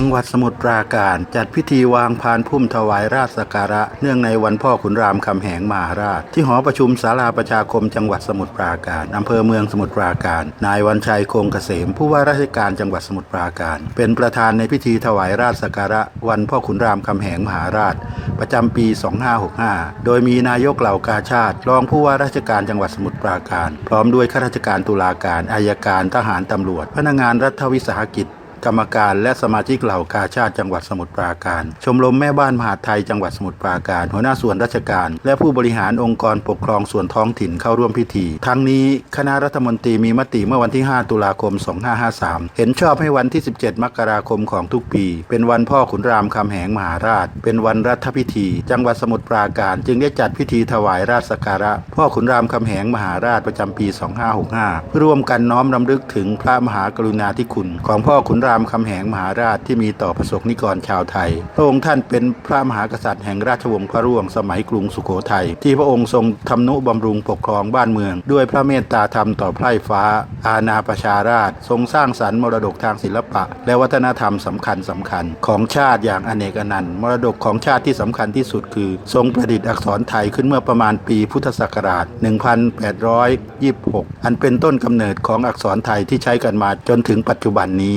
จังหวัดสมุทรปราการ จัดพิธีวางพานพุ่มถวายราชสักการะ เนื่องในวันพ่อขุนรามคำแหงมหาราช ที่หอประชุมศาลาประชาคมจังหวัดสมุทรปราการอำเภอเมืองสมุทรปราการ นายวันชัยคงเกษม ผู้ว่าราชการจังหวัดสมุทรปราการ เป็นประธานในพิธีถวายราชสักการะ วันพ่อขุนรามคำแหงมหาราช ประจำปี 2565 โดยมีนายกเหล่ากาชาติรองผู้ว่าราชการจังหวัดสมุทรปราการ พร้อมด้วยข้าราชการตุลาการอายการทหารตำรวจ พนักงานรัฐวิสาหกิจ กรรมการและสมาชิกเหล่ากาชาติจังหวัดสมุทรปราการ ชมรมแม่บ้านมหาไทยจังหวัดสมุทรปราการ หัวหน้าส่วนราชการ และผู้บริหารองค์กรปกครองส่วนท้องถิ่นเข้าร่วมพิธี ทั้งนี้คณะรัฐมนตรีมีมติเมื่อวันที่ 5 ตุลาคม 2553 เห็นชอบให้วันที่ 17 มกราคมของทุกปี เป็นวันพ่อขุนรามคำแหงมหาราช เป็นวันรัฐพิธี จังหวัดสมุทรปราการ จึงได้จัดพิธีถวายราชสักการะ พ่อขุนรามคำแหงมหาราชประจำปี 2565เพื่อร่วมกันน้อมรำลึกถึงพระมหากรุณาธิคุณของพ่อขุนรามคำแหงมหาราชที่มีต่อประสบนิกรชาวไทย พระองค์ท่านเป็นพระมหากษัตริย์แห่งราชวงศ์พระร่วงสมัยกรุงสุโขทัยที่พระองค์ทรงทำนุบำรุงปกครองบ้านเมือง ด้วยพระเมตตาธรรมต่อไพร่ฟ้า อาณาประชาราช ทรงสร้างสรรค์มรดกทางศิลปะ และวัฒนธรรมสำคัญสำคัญ ของชาติอย่างอเนกอนันต์มรดกของชาติที่สำคัญที่สุดคือ ทรงประดิษฐ์อักษรไทยขึ้นเมื่อประมาณปีพุทธศักราช 1826 อันเป็นต้นกำเนิดของอักษรไทยที่ใช้กันมาจนถึงปัจจุบันนี้